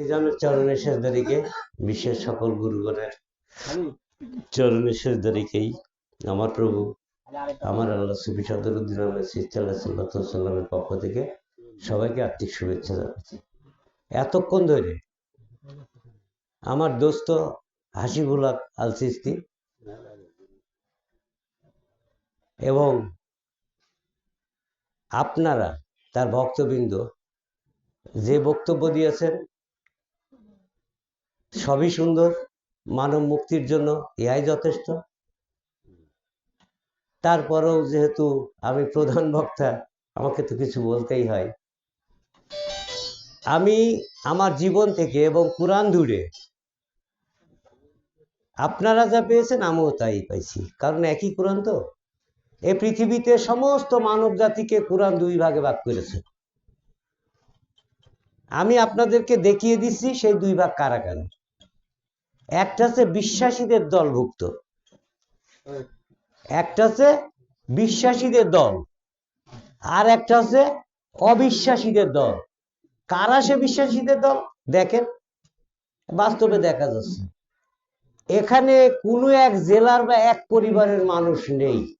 নিজামের চরণের শেষদারিকে বিশ্বের সকল গুরুগণের চরণের শেষদারিকেই আমার প্রভু আমার আল্লাহ সুফি সদরুদ্দিন আহমেদ সিস্তাল্লাহ পক্ষ থেকে সবাইকে আর্থিক শুভেচ্ছা জানাচ্ছি। এতক্ষণ ধরে আমার দোস্ত হাসিবুল আল সিস্তি এবং আপনারা তার ভক্তবৃন্দ যে বক্তব্য দিয়েছেন সবই সুন্দর, মানব মুক্তির জন্য এআই যথেষ্ট। তারপরেও যেহেতু আমি প্রধান বক্তা, আমাকে তো কিছু বলতেই হয়। আমি আমার জীবন থেকে এবং কোরআন দূরে, আপনারা যা পেয়েছেন আমিও তাই পাইছি। কারণ একই কোরআন তো। এই পৃথিবীতে সমস্ত মানব জাতিকে কোরআন দুই ভাগে ভাগ করেছে। আমি আপনাদেরকে দেখিয়ে দিচ্ছি সেই দুই ভাগ কারা কারা। একটা হচ্ছে বিশ্বাসীদের দলভুক্ত। একটা হচ্ছে বিশ্বাসীদের দল। আর একটা হচ্ছে অবিশ্বাসীদের দল। কারা সে বিশ্বাসীদের দল? দেখেন, বাস্তবে দেখা যাচ্ছে। এখানে কোনো এক জেলার বা এক পরিবারের মানুষ নেই।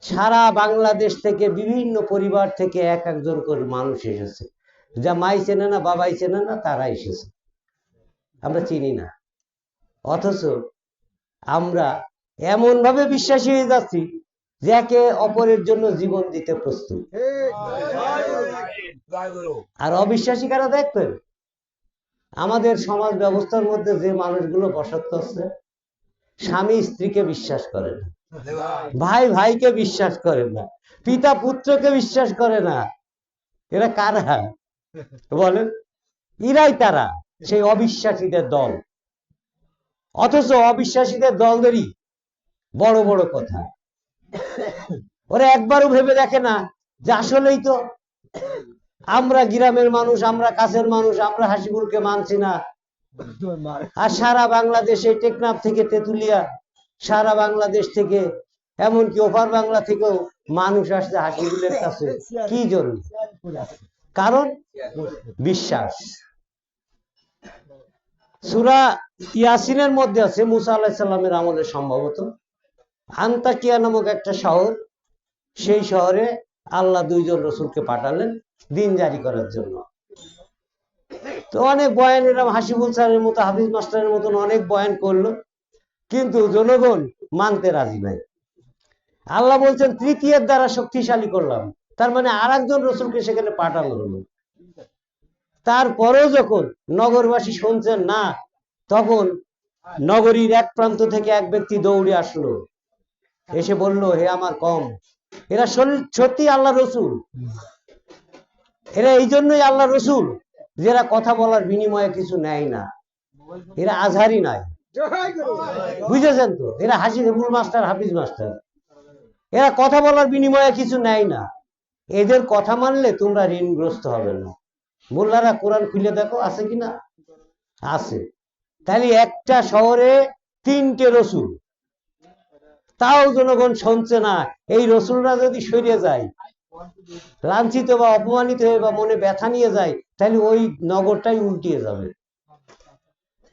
সারা বাংলাদেশ থেকে বিভিন্ন পরিবার থেকে এক একজন করে মানুষ এসেছে। যা মাই চেনে না বাবাই চেনে না তারা এসেছে। আমরা চিনি না। অথচ আমরা এমন ভাবে বিশ্বাসী হয়ে যাচ্ছি যে একে অপরের জন্য জীবন দিতে প্রস্তুত। আর অবিশ্বাসী কারা দেখবেন? আমাদের সমাজ ব্যবস্থার মধ্যে যে মানুষগুলো বসত করছে, স্বামী স্ত্রীকে বিশ্বাস করে না, ভাই ভাইকে বিশ্বাস করে না, পিতা পুত্রকে বিশ্বাস করে না। এরা কারা? বলেন ইরাই তারা। সেই অবিশ্বাসীদের দল। অথচ অবিশ্বাসীদের দলদেরই বড় বড় কথা। ওরা একবারও ভেবে দেখে না যে আসলেই তো আমরা গ্রামের মানুষ, আমরা কাছের মানুষ, আমরা হাসিপুরকে মানছি না। আর সারা বাংলাদেশে টেকনাফ থেকে তেতুলিয়া, সারা বাংলাদেশ থেকে এমনকি ওপার বাংলা থেকেও মানুষ আসছে হাসিগুলের কাছে। কি জন্য কারণ বিশ্বাস। সুরা ইয়াসিনের মধ্যে আছে, মুসা আলাহিসাল্লামের আমলে সম্ভবত। আন্তাকিয়া নামক একটা শহর, সেই শহরে আল্লাহ দুইজন রসুলকে পাঠালেন দিন জারি করার জন্য। তো অনেক বয়ান, এরম হাসিবুল স্যারের মতো, হাফিজ মাস্টারের মতন অনেক বয়ান করল, কিন্তু জনগণ মানতে রাজি নাই। আল্লাহ বলছেন, তৃতীয়ের দ্বারা শক্তিশালী করলাম। তার মানে আর একজন রসুলকে সেখানে পাঠানো হলো। তারপরেও যখন নগরবাসী শুনছেন না, তখন নগরীর এক প্রান্ত থেকে এক ব্যক্তি দৌড়ে আসলো। এসে বলল, হে আমার কম, এরা সত্যি আল্লাহ রসুল। এরা এই জন্যই আল্লাহ রসুল, যারা কথা বলার বিনিময়ে কিছু নেয় না। এরা আজহারি নাই বুঝেছেন তো? এরা হাসি হেবুল মাস্টার, হাফিজ মাস্টার। এরা কথা বলার বিনিময়ে কিছু নেয় না। এদের কথা মানলে তোমরা ঋণগ্রস্ত হবে না। মোল্লারা কোরআন খুলে দেখো, আছে কিনা আছে। তাহলে একটা শহরে তিনটে রসুল। তাও জনগণ শুনছে না, এই রসুলরা যদি সরিয়ে যায়, লাঞ্ছিত বা অপমানিত হয়ে বা মনে ব্যথা নিয়ে যায়, তাহলে ওই নগরটাই উল্টিয়ে যাবে।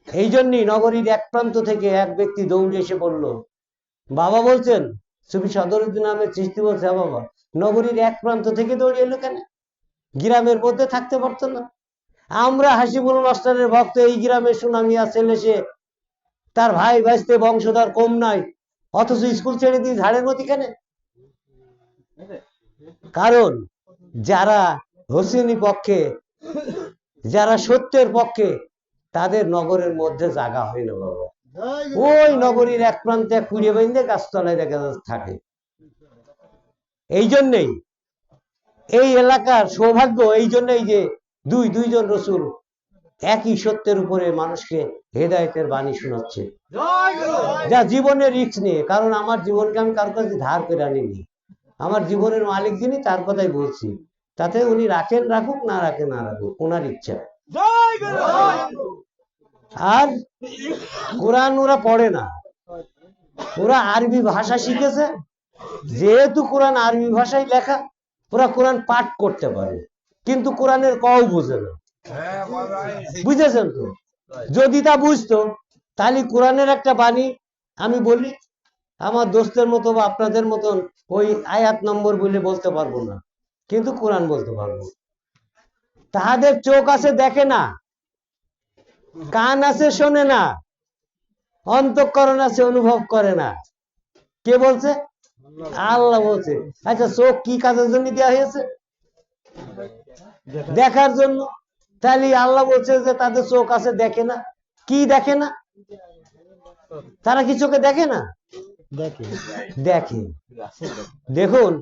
এই জন্যই নগরীর এক প্রান্ত থেকে এক ব্যক্তি দৌড়ে এসে বলল, বাবা বলছেন, সুফি সদরুদ্দিন নামের সৃষ্টি বলছে "হ্যাঁ বাবা, নগরীর এক প্রান্ত থেকে দৌড়ে এলো কেন? গ্রামের মধ্যে থাকতে পারতো না। আমরা হাসিবুল মাস্টারের ভক্ত এই গ্রামে সুনামিয়া ছেলে সে তার ভাই ভাইস্তে বংশধর কম নাই অথচ স্কুল ছেড়ে দিয়ে ঝাড়ের মতি কেন কারণ যারা হোসেনি পক্ষে, যারা সত্যের পক্ষে, তাদের নগরের মধ্যে জাগা না বাবা। ওই নগরীর এক প্রান্তে কুড়িয়ে বেঁধে গাছতলায় দেখা থাকে। এই জন্যেই এই এলাকার সৌভাগ্য, এই জন্যই যে দুই, দুইজন রসুল একই সত্যের উপরে মানুষকে হেদায়তের বাণী শোনাচ্ছে। যা জীবনের রিক্স নিয়ে, কারণ আমার জীবনকে আমি কারোর কাছে ধার করে আনিনি। আমার জীবনের মালিক যিনি, তার কথাই বলছি। তাতে উনি রাখেন রাখুক, না রাখেন না রাখুক ওনার ইচ্ছা। আর কোরআন ওরা পড়ে না। ওরা আরবি ভাষা শিখেছে। যেহেতু কোরআন আরবি ভাষায় লেখা ওরা কোরআন পাঠ করতে পারে, কিন্তু কোরআনের কও বোঝে না। বুঝেছেন তো? যদি তা বুঝতো, তাহলে কোরআনের একটা বাণী আমি বলি, আমার দোস্তের মতো বা আপনাদের মতন ওই আয়াত নম্বর বলে বলতে পারব না, কিন্তু কোরআন বলতে পারব। তাহাদের চোখ আছে দেখে না, কান আছে শোনে না, অন্তঃকরণ আছে অনুভব করে না। কে বলছে? আল্লাহ বলছে। আচ্ছা চোখ কি কাজের জন্য দেওয়া হয়েছে? দেখার জন্য। তাহলে আল্লাহ বলছে যে তাদের চোখ আছে দেখে না। কি দেখে না? তারা কি চোখে দেখে না? দেখে। দেখে দেখুন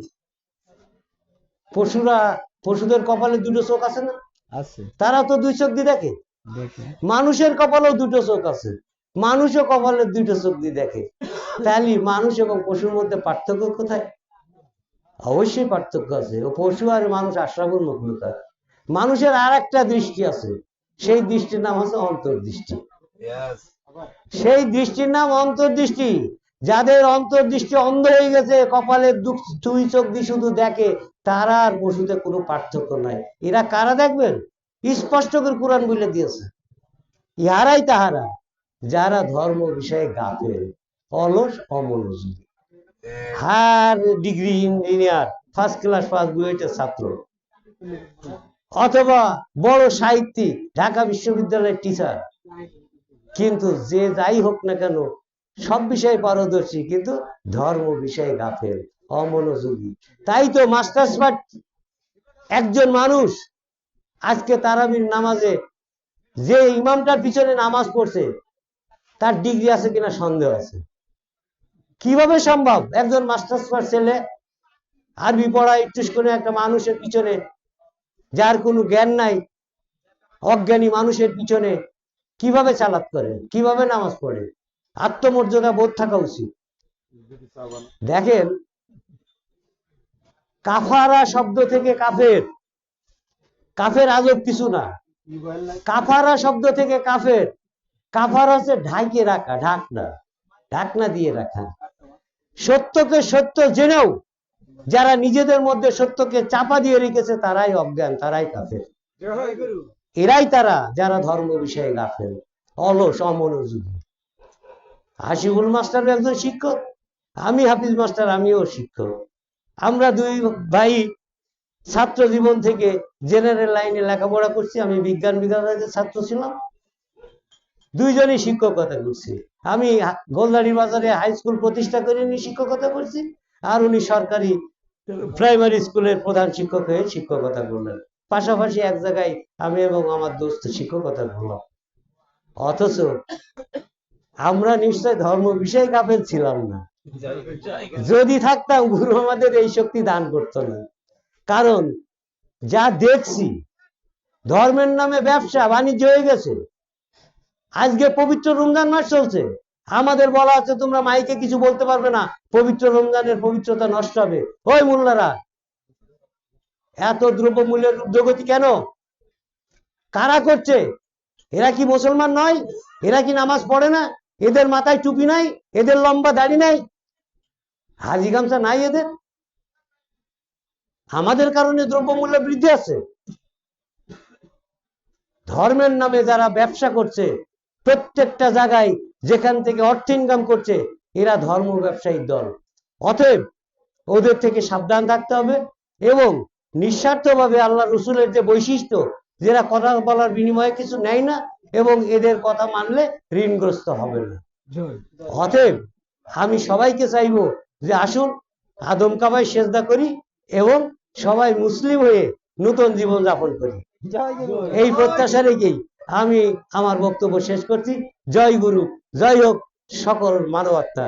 পশুরা পশুদের কপালে দুটো চোখ আছে না? আছে। তারা তো দুই চোখ দিয়ে দেখে। মানুষের কপালেও দুটো চোখ আছে। মানুষও কপালের দুইটা চোখ দিয়ে দেখে। তাহলে মানুষ এবং পশুর মধ্যে পার্থক্য কোথায়? অবশ্যই পার্থক্য আছে। ও পশু আর মানুষ আশ্রাবুল মখলুকাত মানুষের আর একটা দৃষ্টি আছে। সেই দৃষ্টির নাম হচ্ছে অন্তর্দৃষ্টি। সেই দৃষ্টির নাম অন্তর্দৃষ্টি। যাদের অন্তর্দৃষ্টি অন্ধ হয়ে গেছে কপালের দুঃখ দুই চোখ দিয়ে শুধু দেখে তারা আর পশুতে কোনো পার্থক্য নাই। এরা কারা দেখবেন? স্পষ্ট করে কোরআন বলে দিয়েছে। ইহারাই তাহারা। যারা ধর্ম বিষয়ে গাফেল অলস অমনোযোগী হার degree engineer first class pass বুয়েটের ছাত্র। অথবা বড় সাহিত্যিক, ঢাকা বিশ্ববিদ্যালয়ের টিচার কিন্তু যে যাই হোক না কেন, সব বিষয়ে পারদর্শী, কিন্তু ধর্ম বিষয়ে গাফেল অমনোযোগী। তাই তো মাস্টার্স পার্ট একজন মানুষ, আজকে তারাবির নামাজে যে ইমামটার পিছনে নামাজ পড়ছে তার ডিগ্রি আছে কিনা সন্দেহ আছে। কীভাবে সম্ভব? একজন মাস্টার্স পাস ছেলে, আরবি পড়া একটু করে একটা মানুষের পিছনে, যার কোনো জ্ঞান নাই, অজ্ঞানী মানুষের পিছনে, কীভাবে চালাত করে? কীভাবে নামাজ পড়ে? আত্মমর্যাদা বোধ থাকা উচিত। দেখেন, কাফারা শব্দ থেকে কাফের। কাফের আজব কিছু না। কাফারা শব্দ থেকে কাফের। কাফার হচ্ছে ঢাকে রাখা, ঢাকনা। ঢাকনা দিয়ে রাখা। সত্যকে সত্য জেনেও যারা নিজেদের মধ্যে সত্যকে চাপা দিয়ে রেখেছে, তারাই অজ্ঞান, তারাই কাফের। এরাই তারা যারা ধর্ম বিষয়ে গাফেল, অলস, অমনোযোগী। হাসিবুল মাস্টার একজন শিক্ষক, আমি হাফিজ মাস্টার, আমিও শিক্ষক। আমরা দুই ভাই ছাত্র জীবন থেকে জেনারেল লাইনে লেখাপড়া করছি, আমি বিজ্ঞান বিভাগের ছাত্র ছিলাম। দুইজনই শিক্ষকতা করছি আমি গোলদাড়ি বাজারে হাই স্কুল প্রতিষ্ঠা করে উনি শিক্ষকতা করছি আর উনি সরকারি প্রাইমারি স্কুলের প্রধান শিক্ষক হয়ে শিক্ষকতা করলেন পাশাপাশি এক জায়গায় আমি এবং আমার দোস্ত শিক্ষকতা করলাম অথচ আমরা নিশ্চয় ধর্ম বিষয়ে কাপের ছিলাম না। যদি থাকতাম গুরু আমাদের এই শক্তি দান করতো না। কারণ যা দেখছি, ধর্মের নামে ব্যবসা বাণিজ্য হয়ে গেছে আজকে পবিত্র রমজান মাস চলছে। আমাদের বলা আছে, তোমরা মাইকে কিছু বলতে পারবে না, পবিত্র রমজানের পবিত্রতা নষ্ট হবে। ওই মোল্লারা, এত দ্রব্য মূল্যের ঊর্ধ্বগতি কেন? কারা করছে? এরা কি মুসলমান নয়? এরা কি নামাজ পড়ে না? এদের মাথায় টুপি নাই? এদের লম্বা দাড়ি নাই? হাজি গামছা নাই এদের? আমাদের কারণে দ্রব্যমূল্য বৃদ্ধি আছে। ধর্মের নামে যারা ব্যবসা করছে প্রত্যেকটা জায়গায় যেখান থেকে অর্থ ইনকাম করছে এরা ধর্ম ব্যবসায়ীর দল। অতএব ওদের থেকে সাবধান থাকতে হবে এবং নিঃস্বার্থভাবে আল্লাহ রসুলের যে বৈশিষ্ট্য যারা কথা বলার বিনিময়ে কিছু নেয় না এবং এদের কথা মানলে ঋণগ্রস্ত হবে না। অতএব আমি সবাইকে চাইব যে আসুন আদম কাবায় সেজদা করি এবং সবাই মুসলিম হয়ে নতুন জীবন যাপন করি এই প্রত্যাশা রেখেই আমি আমার বক্তব্য শেষ করছি। জয় গুরু জয় হোক সকল মানবাত্মা।